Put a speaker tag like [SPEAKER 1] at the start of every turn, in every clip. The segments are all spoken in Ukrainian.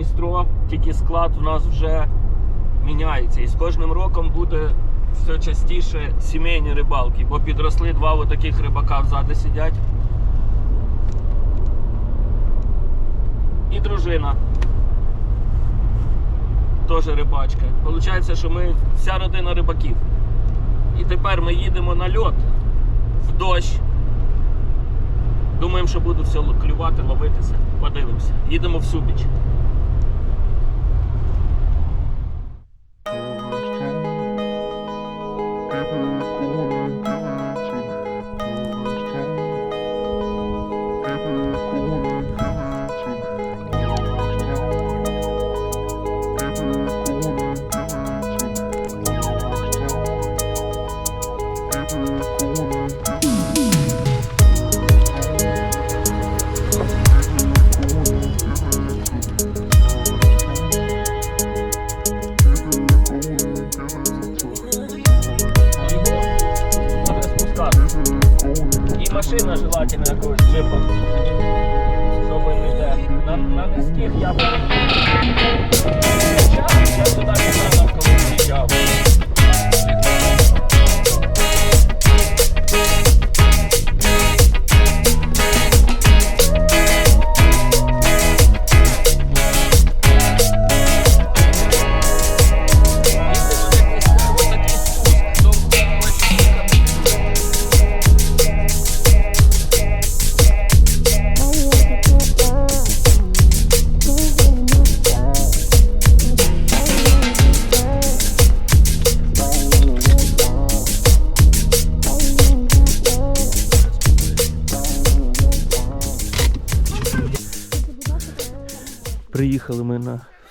[SPEAKER 1] Дністро, тільки склад у нас вже міняється. І з кожним роком буде все частіше сімейні рибалки, бо підросли два отаких рибака взади сидять. І дружина. Теж рибачка. Получається, що ми вся родина рибаків. І тепер ми їдемо на льот в дощ. Думаємо, що буде все клювати, ловитися. Подивимося. Їдемо в Субіч.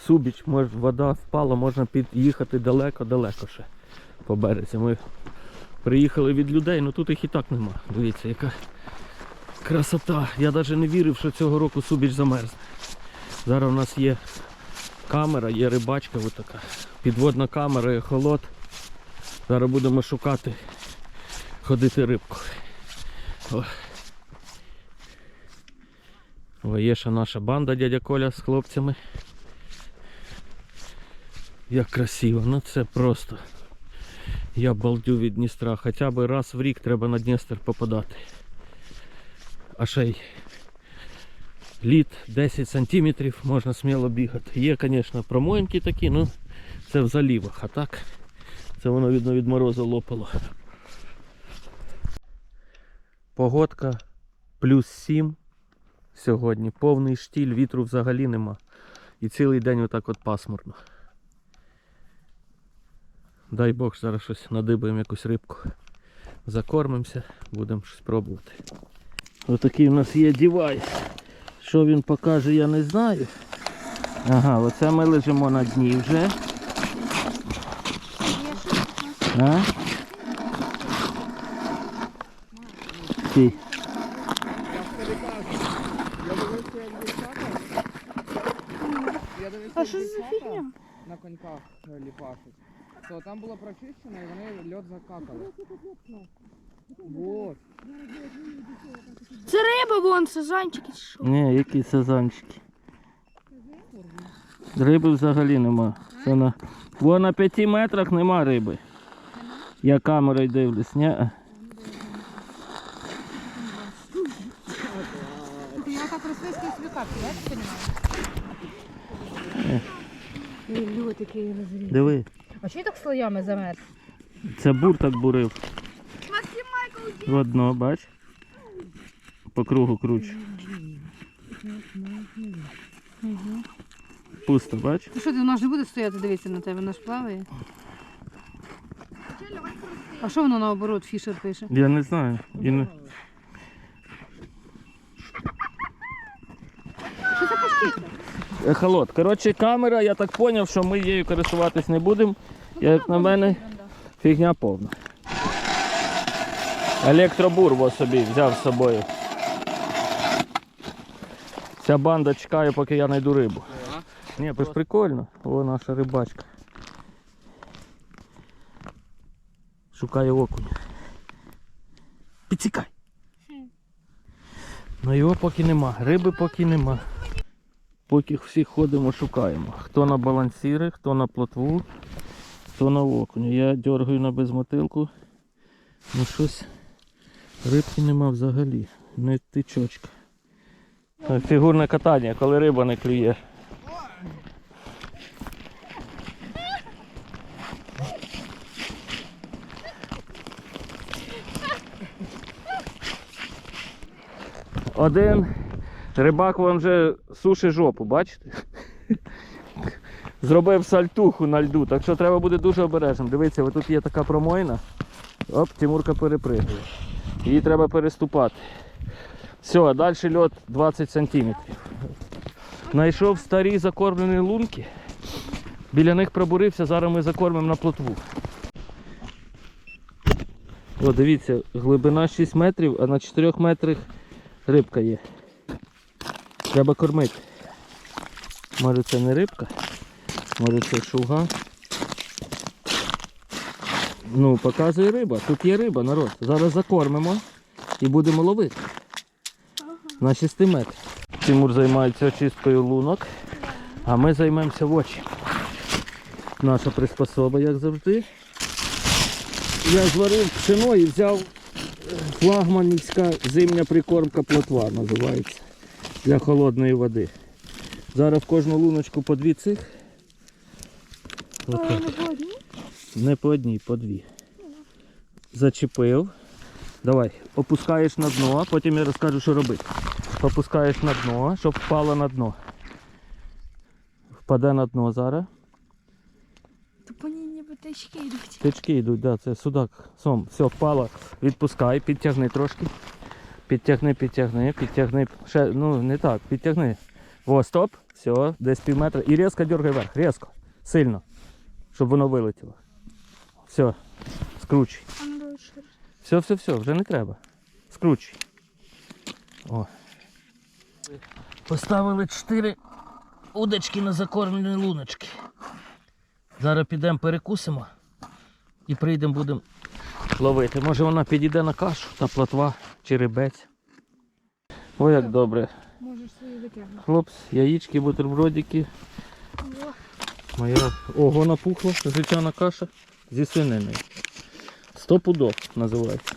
[SPEAKER 1] Субіч, може вода впала, можна під'їхати далеко-далеко ще по березі. Ми приїхали від людей, ну тут їх і так нема. Дивіться, яка красота. Я навіть не вірив, що цього року Субіч замерзне. Зараз у нас є камера, є рибачка отака. Підводна камера, ехолот. Зараз будемо шукати, ходити рибку. О, є ще наша банда дядя Коля з хлопцями. Як красиво, ну це просто. Я балдю від Дністра. Хоча б раз в рік треба на Дністер попадати. А ще й лід 10 сантиметрів можна сміло бігати. Є, звісно, промоїнки такі, ну це в залівах, а так це воно видно від морозу лопало. Погодка плюс 7 сьогодні. Повний штіль, вітру взагалі нема. І цілий день отак от пасмурно. Дай Бог, зараз щось надибаємо якусь рибку. Закормимося, будемо щось пробувати. Отакий у нас є девайс. Що він покаже, я не знаю. Ага, оце ми лежимо на дні вже. А?
[SPEAKER 2] Дивився,
[SPEAKER 3] А що за фігня?
[SPEAKER 2] на коньках е, ліпашуть. То там було прочищено і вони льод закакали. Вот.
[SPEAKER 3] Це риба, вон, сазанчики. чи що?
[SPEAKER 1] Ні, які сазанчики. Риби взагалі нема. Це на... Бо на 5 метрах нема риби. Я камерою дивлюсь, ні?
[SPEAKER 4] Я так російський собі капки, я так розумію? Люблю такий розріз.
[SPEAKER 1] Диви.
[SPEAKER 4] А чого так слоями замерз?
[SPEAKER 1] Це бур так бурив. Одно, бач. По кругу кручу. Пусто, бач?
[SPEAKER 4] Ти що, ти, вона ж не буде стояти дивитися на тебе, вона ж плаває. А що воно наоборот, фішер пише?
[SPEAKER 1] Я не знаю. І не...
[SPEAKER 4] Що це пощиться?
[SPEAKER 1] Ехолот. Коротше, камера, я так зрозумів, що ми її користуватись не будемо. Як на мене, фігня повна. Електробур ось собі взяв з собою. Ця банда чекає, поки я знайду рибу. Ні, це ж прикольно. О, наша рибачка. Шукає окунь. Підсікай. Ну його поки нема. Риби поки нема. Поки всі ходимо, шукаємо. Хто на балансіри, хто на плотву, хто на окуню. Я дергаю на безмотилку. Ну щось рибки нема взагалі. Не тичочка. Е, Фігурне катання, коли риба не клює. Один рибак вам вже сушить жопу, бачите? Зробив сальтуху на льду, так що треба бути дуже обережним. Дивіться, тут є така промоїна. Оп, Тимурка перепригує. Її треба переступати. Все, а далі льот 20 см. Знайшов старі закормлені лунки. Біля них пробурився, зараз ми закормимо на плотву. О, дивіться, глибина 6 метрів, а на 4 метрах рибка є. Треба кормити. Може це не рибка, може це шуга. Ну, показує риба. Тут є риба, народ. Зараз закормимо і будемо ловити. На 6 метрах. Тимур займається очисткою лунок, а ми займемося в очі. Наша приспособа, як завжди. Я зварив пшено і взяв флагманівська зимня прикормка плотва називається. Для холодної води. Зараз в кожну луночку по дві цих. Отак. Не по одній, по дві. Зачепив. Давай, опускаєш на дно, потім я розкажу, що робити. Опускаєш на дно, щоб впало на дно. Впаде на дно зараз.
[SPEAKER 3] То по ній ніби тички йдуть.
[SPEAKER 1] Тички йдуть, да, це судак. Сом, все, впало. Відпускай, підтягни трошки. Підтягни, підтягни, підтягни. Ще, ну не так, підтягни. О, стоп. Все, десь пів метра. І різко дергай вверх. Різко. Сильно. Щоб воно вилетіло. Все. Скручуй. Все, все, все, вже не треба. Скручуй. О. Поставили 4 удочки на закормлені луночки. Зараз підемо перекусимо і прийдемо будемо ловити. Може вона підійде на кашу та плотва чи рибець. О, як добре.
[SPEAKER 4] Можеш свої витягнути.
[SPEAKER 1] Хлопці, яєчки, бутербродики. Моя ого напухла, гречана каша зі свининою. Сто пудов називається.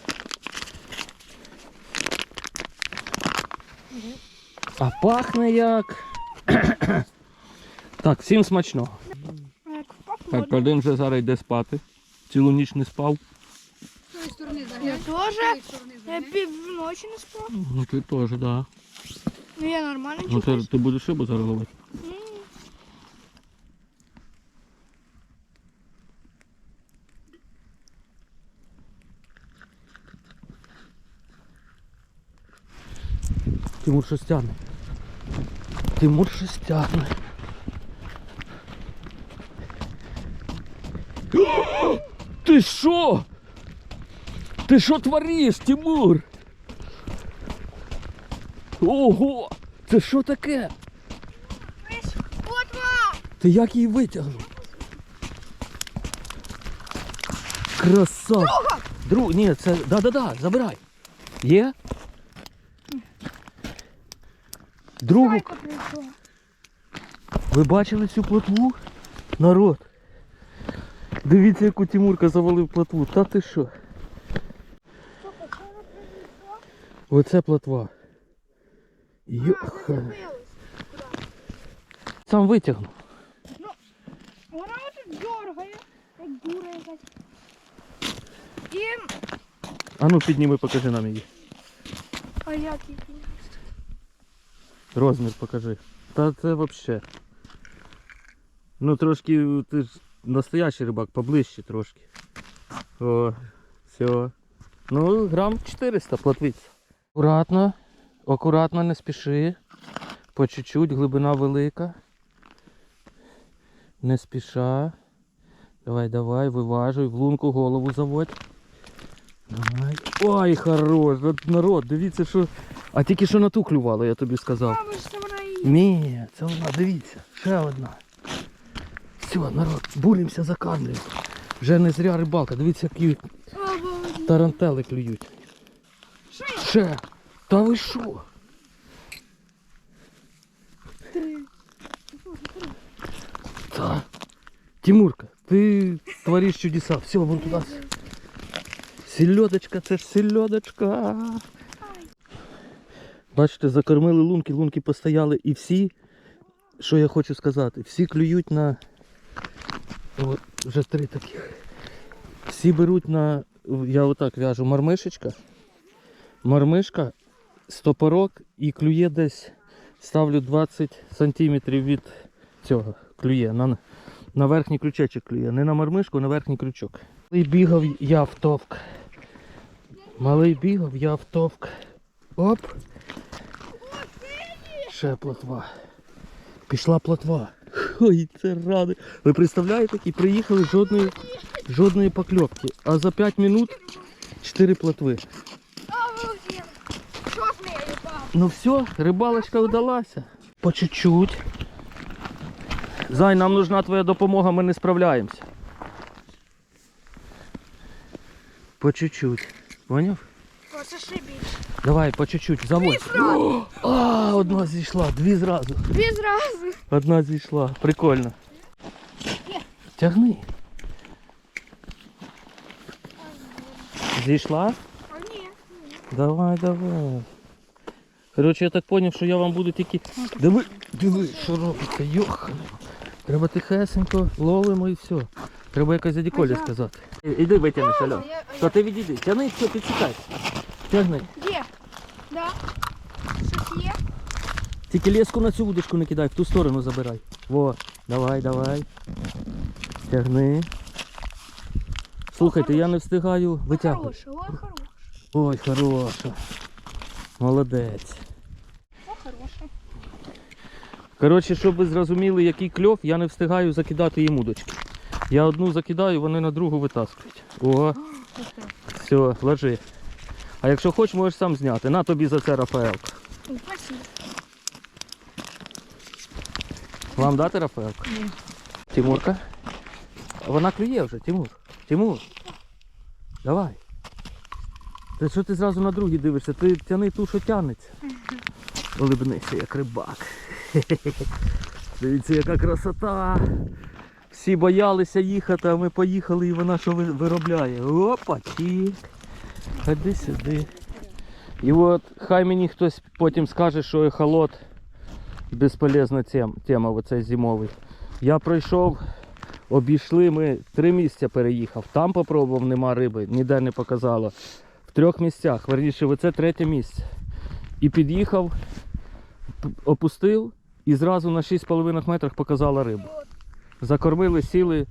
[SPEAKER 1] А пахне як. так, всім смачного. Так, один вже зараз йде спати. Цілу ніч не спав.
[SPEAKER 4] Сторони
[SPEAKER 3] Я
[SPEAKER 4] заглянь. сторони
[SPEAKER 3] Я
[SPEAKER 4] заглянь.
[SPEAKER 3] півночі не спав.
[SPEAKER 1] Ну ти теж, так. Да.
[SPEAKER 3] Ну я нормально
[SPEAKER 1] Ну
[SPEAKER 3] чувствую.
[SPEAKER 1] ти, ти будеш рибу зараз ловити.
[SPEAKER 3] М.
[SPEAKER 1] Тимур щось тягне. Тимур щось тягне. Ти що? Ти що твориш, Тимур? Ого! Це що таке? Ти як її витягнув? Краса! Друг, ні, це. Да-да-да, забирай. Є? Другу Ви бачили цю плотву? Народ. Дивіться, яку Тимурка завалив плотву. Та ти що? Оце плотва. Йоха. Сам витягнув.
[SPEAKER 3] Вона тут дергає, як дура якась. І...
[SPEAKER 1] А ну підніми, покажи нам її.
[SPEAKER 3] А як її?
[SPEAKER 1] Розмір покажи. Та це взагалі. Ну трошки ти ж настоящий рибак, поближче трошки. О, все. Ну, грам 400 платвиця. Акуратно, акуратно, не спіши. По чуть-чуть, глибина велика. Не спіша. Давай, давай, виважуй, в лунку голову заводь. Давай. Ой, хорош, народ, дивіться, що. А тільки що на ту клювало, я тобі сказав. Ні, це вона, дивіться, ще одна. Все, народ, буримося за камнем. Вже не зря рибалка, дивіться, які тарантели клюють. Ще. Та ви що?
[SPEAKER 3] Три.
[SPEAKER 1] чудеса. Тимурка, ти твориш чудеса. Все, вон туди. Сельодочка, це ж сельодочка. Бачите, закормили лунки, лунки постояли і всі, що я хочу сказати, всі клюють на. От, вже три таких. Всі беруть на. Я отак в'яжу мармишечка. Мармишка, стопорок і клює десь. Ставлю 20 сантиметрів від цього. Клює. На, на верхній крючечок клює. Не на мармишку, а на верхній крючок. Малий бігав, я втовк. Малий бігав, я втовк. Оп. Ще плотва. Пішла плотва. Ой, це ради. Ви представляєте, і приїхали жодної, жодної покльовки. А за 5 минут 4 плотви.
[SPEAKER 3] Що з нею, пап?
[SPEAKER 1] Ну все, рибалочка вдалася. По чуть-чуть. Зай, нам нужна твоя допомога, ми не справляємося. По чуть-чуть. Поняв?
[SPEAKER 3] Оце ще більше.
[SPEAKER 1] Давай, по чуть-чуть, заводь. О, а, одна зійшла, дві зразу.
[SPEAKER 3] Дві зразу.
[SPEAKER 1] Одна зійшла. Прикольно. Тягни. Зійшла?
[SPEAKER 3] А ні.
[SPEAKER 1] Давай, давай. Коротше, я так зрозумів, що я вам буду тільки. Диви, диви, що робиться, йох. Треба тихесенько, ловимо і все. Треба якось дяді Колі сказати. Іди витягнеш, Альон. То ти відійди. Тягни, все, підсікай. Тягни.
[SPEAKER 3] Є. Да. Щось є?
[SPEAKER 1] Тільки леску на цю вудочку не кидай, в ту сторону забирай. Во, давай, давай. Тягни. Слухайте, я не встигаю витягувати.
[SPEAKER 3] Хороше, о, хороше.
[SPEAKER 1] Ой, хороша. Молодець.
[SPEAKER 3] О.
[SPEAKER 1] Коротше, щоб ви зрозуміли, який кльов, я не встигаю закидати їм удочки. Я одну закидаю, вони на другу витаскують. О, все, ложи. А якщо хочеш, можеш сам зняти. На тобі за це Рафаелка. Вам дати Рафаелку?
[SPEAKER 3] Ні.
[SPEAKER 1] Тимурка? Вона клює вже, Тимур. Тимур. Давай. Та що ти зразу на другий дивишся? Ти тяни ту, що тянеться. Улибнися, як рибак. Дивіться, яка красота. Всі боялися їхати, а ми поїхали і вона що виробляє. Опа, чік. Ходи сюди. І от хай мені хтось потім скаже, що ехолот безполезна тема, оцей зимовий. Я пройшов, обійшли, ми три місця переїхав. Там попробував, нема риби, ніде не показало. Трьох місцях, верніше, оце третє місце. І під'їхав, опустив і зразу на 6,5 метрах показала рибу. Закормили, сіли,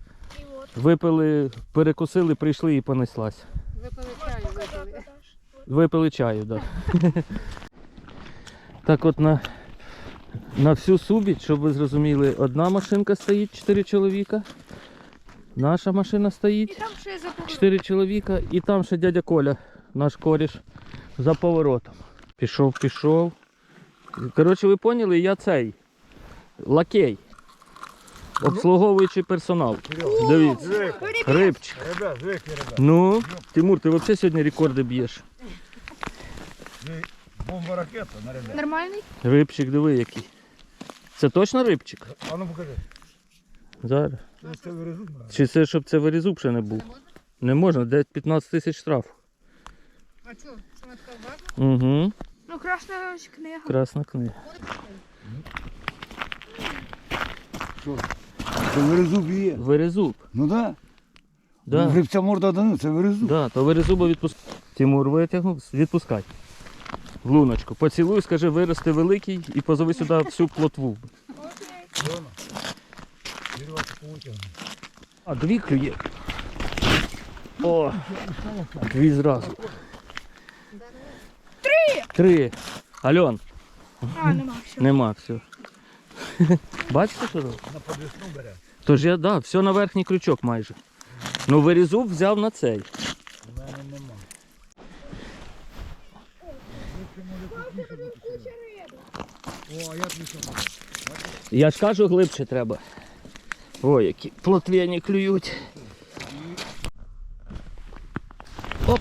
[SPEAKER 1] випили, перекусили, прийшли і понеслась.
[SPEAKER 4] Випили чаю, випили.
[SPEAKER 1] Випили чаю, так. Да. так от на, на всю субіч, щоб ви зрозуміли, одна машинка стоїть, 4 чоловіка. Наша машина стоїть,
[SPEAKER 3] там ще за поворот.
[SPEAKER 1] 4 чоловіка, і там ще дядя Коля, наш коріш, за поворотом. Пішов, пішов. Коротше, ви поняли, я цей лакей. Обслуговуючий персонал. Дивіться. Рибчик. Ну, Тимур, ти взагалі сьогодні рекорди б'єш.
[SPEAKER 5] Бомба ракета.
[SPEAKER 3] Нормальний?
[SPEAKER 1] Рибчик, диви який. Це точно рибчик?
[SPEAKER 5] А ну покажи.
[SPEAKER 1] Зараз. Чи це щоб це вирізуб ще не був? Не можна, десь 15 тисяч штраф.
[SPEAKER 4] А що? Що вона така важна?
[SPEAKER 1] Угу.
[SPEAKER 3] Ну, красна книга.
[SPEAKER 1] Красна книга.
[SPEAKER 5] Це вирізу є.
[SPEAKER 1] Вирізуб.
[SPEAKER 5] Ну да.
[SPEAKER 1] Да.
[SPEAKER 5] Грибця морда да ну, це вирізу.
[SPEAKER 1] Да, то вирізуба відпускай. Тимур витягнув, відпускай. Луночку. Поцілуй, скажи, вирости великий і позови сюди всю плотву. А, дві клює. О! Дві зразу. Три! Альон,
[SPEAKER 3] А, нема все.
[SPEAKER 1] нема все. Бачите, що робить?
[SPEAKER 5] На подвісну бере.
[SPEAKER 1] Тож я, да, все на верхній крючок майже. Ну вирізуб взяв на цей.
[SPEAKER 5] У мене нема. О, я пішов.
[SPEAKER 1] Я ж кажу, глибше треба. Ой, які плотвені клюють. Оп!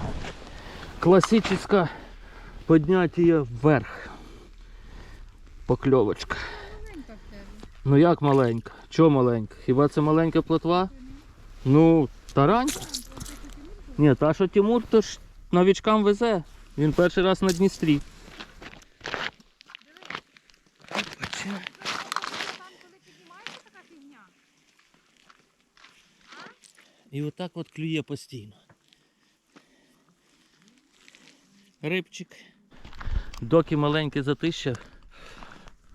[SPEAKER 1] Підняття вверх. Покльовочка. Ну як маленька? Чого маленька? Хіба це маленька плотва? Ну, таранька. Ні, та що Тимур, то ж новічкам везе. Він перший раз на Дністрі. І отак от клює постійно. Рибчик. Доки маленьке затища,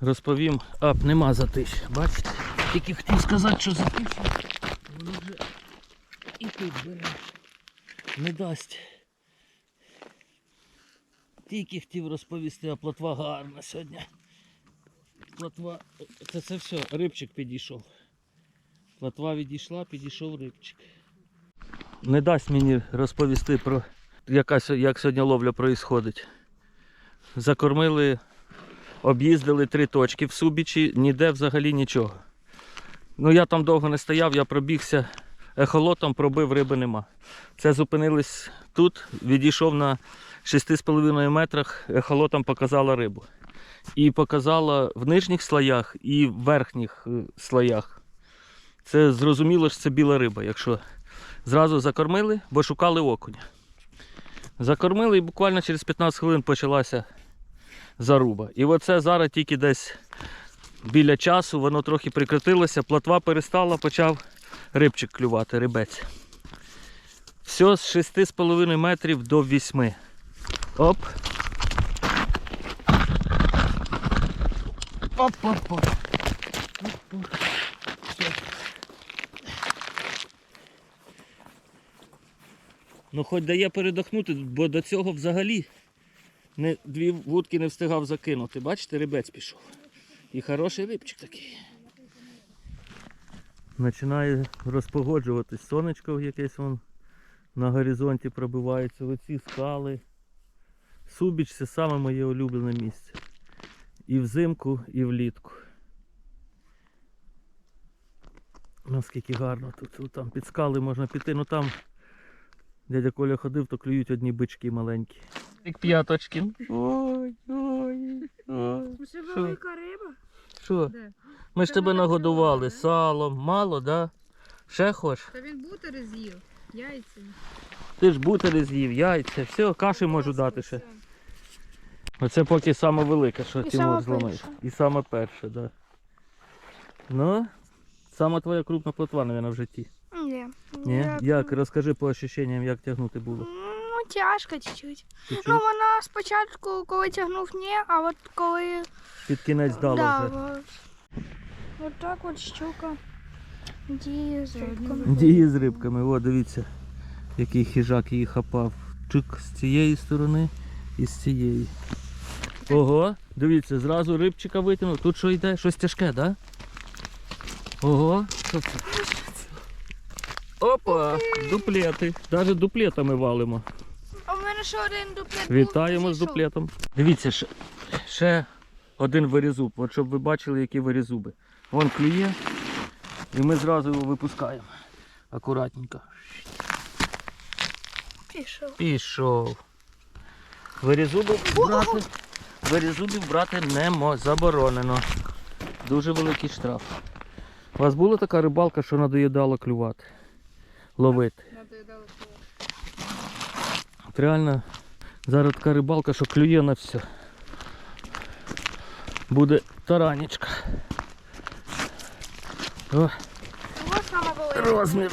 [SPEAKER 1] розповім. А, нема затища. Бачите? Тільки хотів сказати, що затища. Воно вже і тут бере. Не дасть. Тільки хотів розповісти, а плотва гарна сьогодні. Плотва. Це, це все, рибчик підійшов. Плотва відійшла, підійшов рибчик. Не дасть мені розповісти про яка, як сьогодні ловля проїсходить. Закормили, об'їздили три точки в Субічі, ніде взагалі нічого. Ну я там довго не стояв, я пробігся ехолотом, пробив, риби нема. Це зупинились тут, відійшов на 6,5 метрах, ехолотом показала рибу. І показала в нижніх слоях і в верхніх е, слоях. Це зрозуміло, що це біла риба, якщо зразу закормили, бо шукали окуня. Закормили і буквально через 15 хвилин почалася заруба. І оце зараз тільки десь біля часу воно трохи прикритилося, плотва перестала, почав рибчик клювати, рибець. Все з 6,5 метрів до 8. Оп. Оп-оп-оп. Ну хоч дає передохнути, бо до цього взагалі не, дві вудки не встигав закинути. Бачите, рибець пішов. І хороший рибчик такий. Починає розпогоджуватись. Сонечко якесь вон на горизонті пробивається. Оці скали. Субіч це саме моє улюблене місце. І взимку, і влітку. Наскільки гарно тут, там під скали можна піти, ну там дядя Коля ходив, то клюють одні бички маленькі. Як п'яточки. Ой, ой, ой.
[SPEAKER 3] Це велика риба.
[SPEAKER 1] Що?
[SPEAKER 4] Де?
[SPEAKER 1] Ми ж тебе нагодували салом. Мало, да? Ще хоч?
[SPEAKER 4] Та він бутери з'їв. Яйця.
[SPEAKER 1] Ти ж бутери з'їв, яйця, все, каші можу дати ще.
[SPEAKER 4] Все.
[SPEAKER 1] Оце поки саме велике, що
[SPEAKER 3] саме
[SPEAKER 1] зламає.
[SPEAKER 3] перше.
[SPEAKER 1] І саме перше, так. Да. Ну, саме твоя крупна плотва, мабуть, в житті.
[SPEAKER 3] Ні.
[SPEAKER 1] Ні? Як? Розкажи по ощущенням, як тягнути було.
[SPEAKER 3] Ну, тяжко чуть-чуть. Ну, вона спочатку, коли тягнув, ні, а от коли.
[SPEAKER 1] Під кінець дала
[SPEAKER 3] да,
[SPEAKER 1] вже.
[SPEAKER 3] от. От так от щука діє з рибками.
[SPEAKER 1] Дії з рибками, о, дивіться, який хижак її хапав. Чик з цієї сторони і з цієї. Ого, дивіться, зразу рибчика витягнув. Тут що йде? Щось тяжке, так? Да? Ого, що це? Опа, дуплети. Навіть дуплетами валимо.
[SPEAKER 3] А в мене ще один дуплет. був,
[SPEAKER 1] Вітаємо з
[SPEAKER 3] зійшов.
[SPEAKER 1] дуплетом. Дивіться, ще, ще один вирізуб. От щоб ви бачили, які вирізуби. Вон клює. І ми зразу його випускаємо. Акуратненько.
[SPEAKER 3] Пішов.
[SPEAKER 1] Пішов. Вирізубів брати, вирізубів брати не мо, заборонено. Дуже великий штраф. У вас була така рибалка, що надоїдало клювати? Ловити. От реально зараз така рибалка, що клює на все. Буде таранечка. О, розмір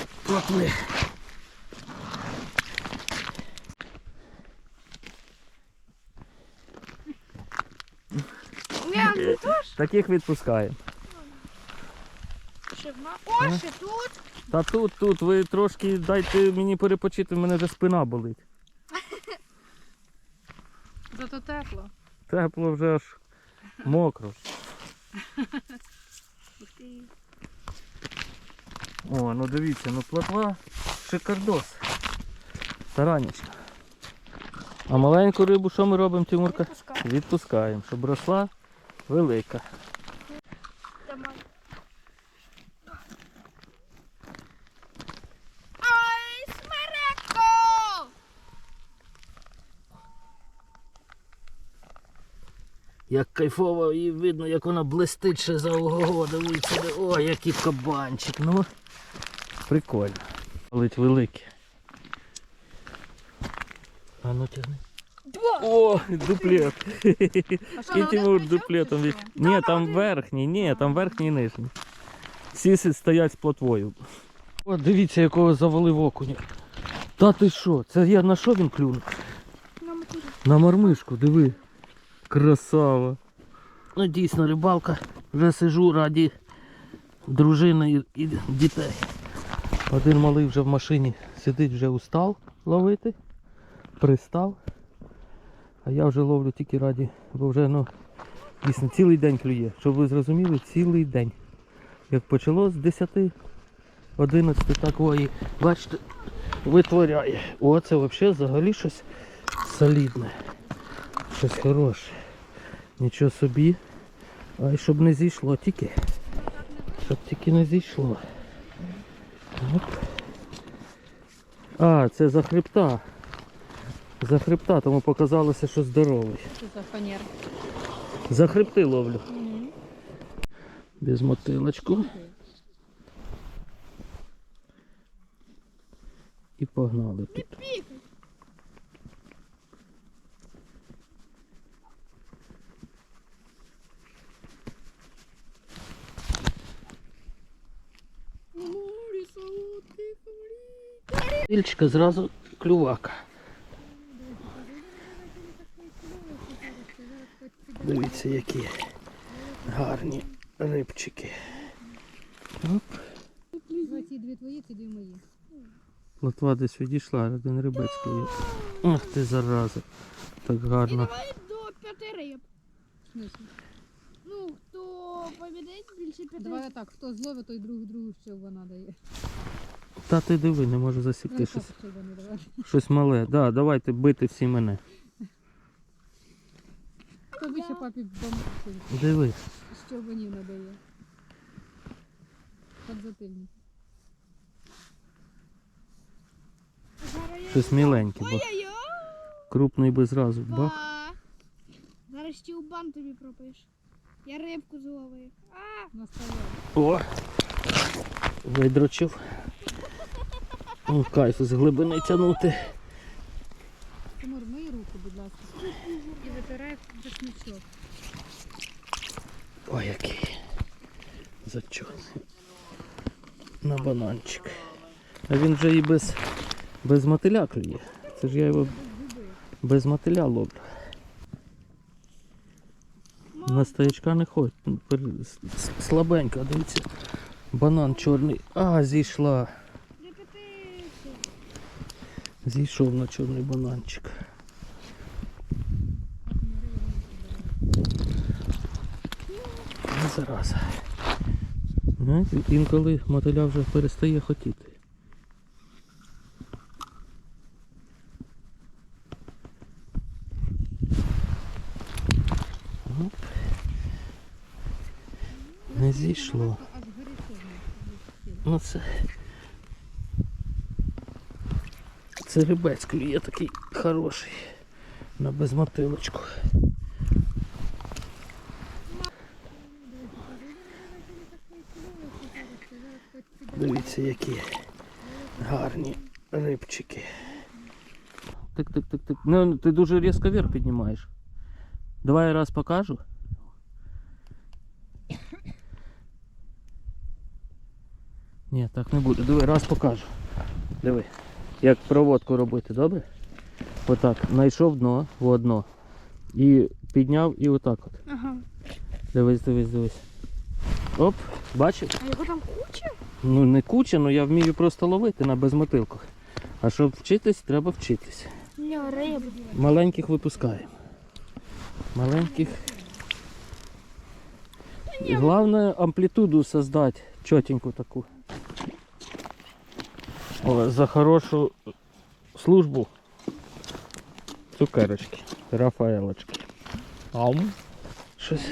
[SPEAKER 3] ти теж
[SPEAKER 1] Таких відпускаємо.
[SPEAKER 3] ще. О, ще тут.
[SPEAKER 1] Та тут, тут, ви трошки дайте мені перепочити, в мене вже спина болить.
[SPEAKER 4] Зато тепло.
[SPEAKER 1] Тепло вже аж мокро. О, ну дивіться, ну плотва шикардос. Таранечка. А маленьку рибу що ми робимо, Тимурка? Відпускаємо, щоб росла велика.
[SPEAKER 3] Давай. Ай, смереко!
[SPEAKER 1] Як кайфово і видно, як вона блистить ще за ого, дивіться. де- О, який кабанчик. Ну, прикольно. Лить великий. А ну тягни. О, дуплет. І Тимур дуплетом від... Ні, там верхній, ні, там верхній і нижній. Всі стоять з плотвою. О, дивіться, якого завалив окуня. Та ти що? Це я на що він клюнув?
[SPEAKER 3] На.
[SPEAKER 1] На мармишку, диви. Красава. Ну дійсно рибалка. Вже сижу раді дружини і, дітей. Один малий вже в машині сидить, вже устав ловити. Пристав. А я вже ловлю тільки раді, бо вже ну, дійсно цілий день клює. Щоб ви зрозуміли, цілий день. Як почало з 10, 11 такої, бачите, витворяє. О, це взагалі взагалі щось солідне. Щось хороше. Нічого собі. Ай, щоб не зійшло тільки. Щоб тільки не зійшло. Оп. А, це за хребта. За хребта, тому показалося, що здоровий.
[SPEAKER 4] Що за фанер?
[SPEAKER 1] За хребти ловлю. Без мотилочку. І погнали тут. Ільчика зразу клювака. Дивіться, які гарні рибчики. Оп.
[SPEAKER 4] Ці дві твої, ці дві мої.
[SPEAKER 1] Лотва десь відійшла, один рибець клює. Ах ти зараза. Так гарно.
[SPEAKER 3] Давай до п'яти риб. Ну, хто побідить більше п'яти.
[SPEAKER 4] Давай так, хто зловить, той другу другу ще вона дає.
[SPEAKER 1] Та ти диви, не можу засікти
[SPEAKER 4] Ну,
[SPEAKER 1] щось. Щось мале. Да, давайте бити всі мене.
[SPEAKER 4] Тобі ще папі бомбу,
[SPEAKER 1] Диви.
[SPEAKER 4] що вона надає. Подзатильник.
[SPEAKER 1] Щось міленьке, бо крупний би зразу. Бах.
[SPEAKER 3] Зараз ще у бан тобі пропиш. Я рибку зловив. А,
[SPEAKER 4] Наставляй.
[SPEAKER 1] О! Видрочив. О, кайф з глибини тягнути.
[SPEAKER 4] Тимур, мий руку, будь ласка. І витирай дошничок.
[SPEAKER 1] Ой, який. Зачетний. На бананчик. А він вже і без, без мотиля клює. Це ж я його без мотиля ловлю. На стоячка не ходь. Ну, Слабенько, дивіться. Банан чорний. А, зійшла. Зійшов на чорний бананчик. Ну, зараза. Знаєте, інколи мотиля вже перестає хотіти. Не зійшло. Ну це. Це рибець клює такий хороший. На безмотилочку. Дивіться, які гарні рибчики. Тик, тик, тик, тик. Ну, ти дуже різко вверх піднімаєш. Давай я раз покажу. Ні, так не буде. Диви, раз покажу. Диви. Як проводку робити, добре? Отак. Знайшов дно в одно. І підняв і отак от.
[SPEAKER 3] Ага.
[SPEAKER 1] Дивись, дивись, дивись. Оп, бачив?
[SPEAKER 3] А його там куча?
[SPEAKER 1] Ну не куча, але я вмію просто ловити на безмотилках. А щоб вчитись, треба вчитись.
[SPEAKER 3] Ні, риби.
[SPEAKER 1] Маленьких випускаємо. Маленьких. І Головне амплитуду создати чотеньку таку. О, за хорошу службу. Цукерочки, Рафаелочки. Ам. Щось.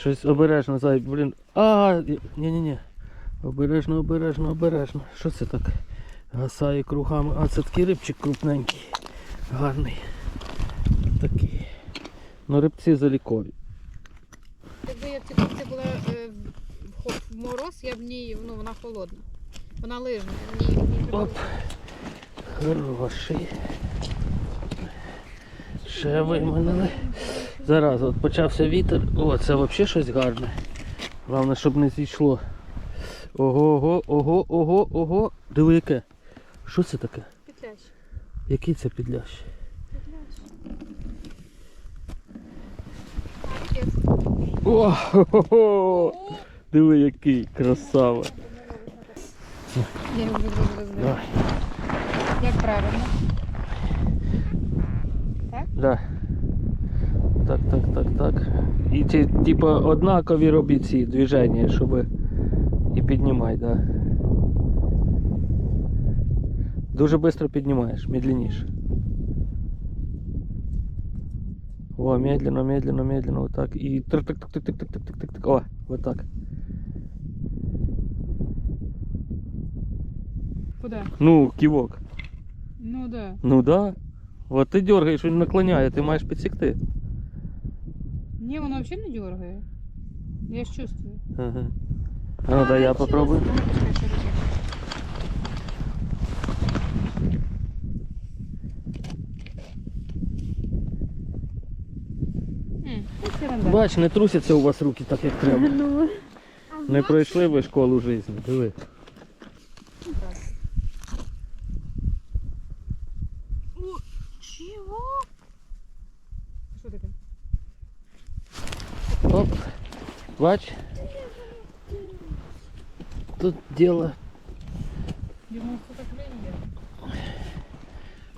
[SPEAKER 1] Щось обережно, зай, блін. А, ні-ні-ні. Обережно, обережно, обережно. Що це так? Гасає кругами. А це такий рибчик крупненький. Гарний. Такий. Ну рибці залікові.
[SPEAKER 4] якби я в цій була е, в мороз, я б в ній, ну вона холодна. Вона лижна.
[SPEAKER 1] Оп. Хороший. Ще виманили. Зараз от почався вітер. О, це взагалі щось гарне. Головне, щоб не зійшло. Ого, ого, ого, ого, ого. Диви яке. Що це таке?
[SPEAKER 4] Петлящ.
[SPEAKER 1] Який це підлящ? О, хо-хо-хо. Диви який красава.
[SPEAKER 4] Я люблю дуже
[SPEAKER 1] Давай.
[SPEAKER 4] Як правильно?
[SPEAKER 1] Да. Так, так, так, так. І ті, типа однакові робіть ці движення, щоб і піднімай, да. Дуже швидко піднімаєш, медленніше. О, медленно, медленно, медленно, вот так. І так, так, так, так, так, так, так, так, так, так. О, вот так.
[SPEAKER 4] Куди?
[SPEAKER 1] Ну, кивок.
[SPEAKER 4] Ну да.
[SPEAKER 1] Ну да. Вот ти дергаєш, він наклоняє, ти маєш підсікти.
[SPEAKER 4] Ні, вона взагалі не дергає. Я ж чувствую.
[SPEAKER 1] Ага. А ну да, я попробую.
[SPEAKER 4] Ну.
[SPEAKER 1] Бач, не трусяться у вас руки так, як треба. Не пройшли ви школу життя. Диви.
[SPEAKER 3] Чого?
[SPEAKER 4] Що таке?
[SPEAKER 1] Оп. Бач. Тут дело.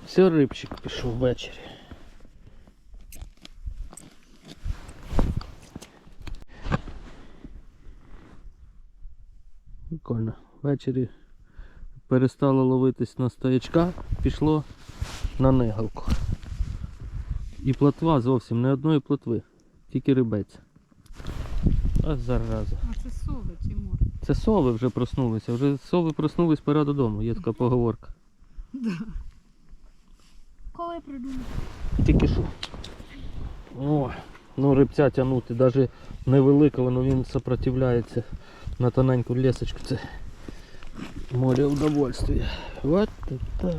[SPEAKER 1] Все, рибчик пішов ввечері. Прикольно. Ввечері перестало ловитись на стоячка, пішло на негалку. І плотва зовсім не одної плотви, тільки рибець. А зараза.
[SPEAKER 4] А це сови, Тимур.
[SPEAKER 1] Це сови вже проснулися. Вже сови проснулись пора додому, є така поговорка.
[SPEAKER 3] Коли придумав?
[SPEAKER 1] Тільки що. О, ну рибця тягнути, навіть невеликого, але він сопротивляється на тоненьку лесочку. Це море удовольствия. Вот так,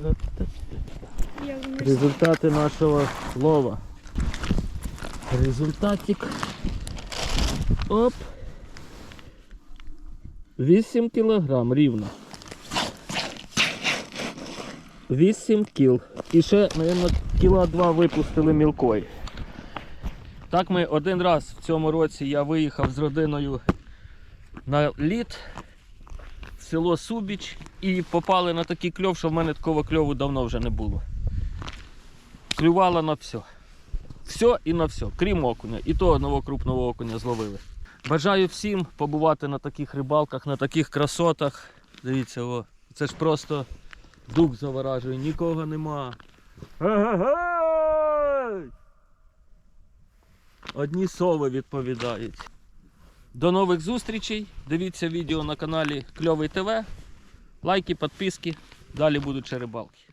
[SPEAKER 1] Результати нашого лова. Результатик. Оп. 8 кілограм рівно. 8 кіл. І ще, мабуть, кіла 2 випустили мілкої. Так ми один раз в цьому році я виїхав з родиною на лід в село Субіч і попали на такий кльов, що в мене такого кльову давно вже не було клювала на все. Все і на все, крім окуня. І то одного крупного окуня зловили. Бажаю всім побувати на таких рибалках, на таких красотах. Дивіться, о, це ж просто дух заворажує, нікого нема. Одні сови відповідають. До нових зустрічей. Дивіться відео на каналі Кльовий ТВ. Лайки, підписки. Далі будуть ще рибалки.